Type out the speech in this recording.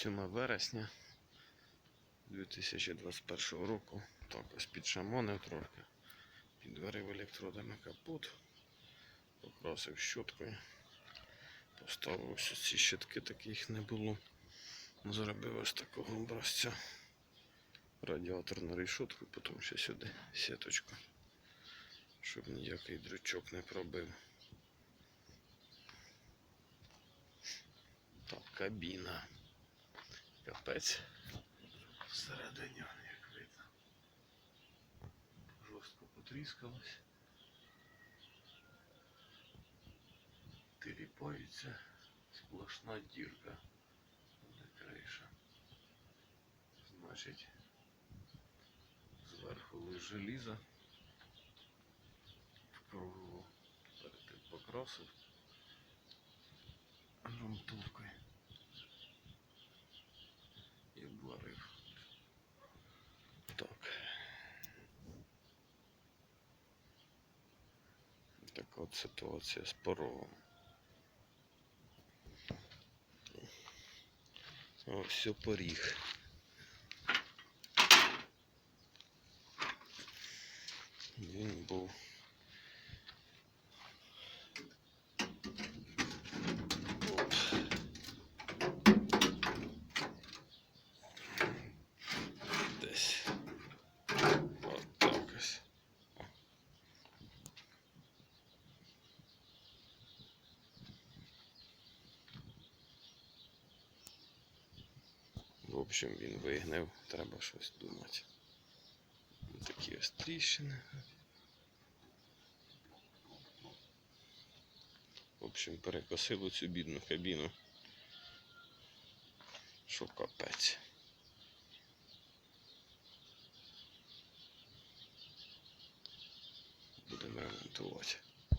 7 вересня 2021 року. Так, ось підшамонив трохи. Підварив електродами капот. Покрасив щоткою. Поставив ось ці щитки, таких не було. Зробив ось такого образця. Радіатор на решетку, потім ще сюди сіточку. Щоб ніякий дрючок не пробив. Так, кабіна. Капець. Всередині, як видно. Жорстко потріскалось. Тиріпається сплошна дірка. Де криша. Значить, зверху лише желізо. В кругу перед тим покрасив грунтовкою. От ситуація з порогом. Ось все поріг. Він був. Оп. Десь. От так ось. О. В общем, він вигнив, треба щось думати. Ось Такі ось тріщини. В общем, перекосило цю бідну кабіну. Що капець. Будемо ремонтувати.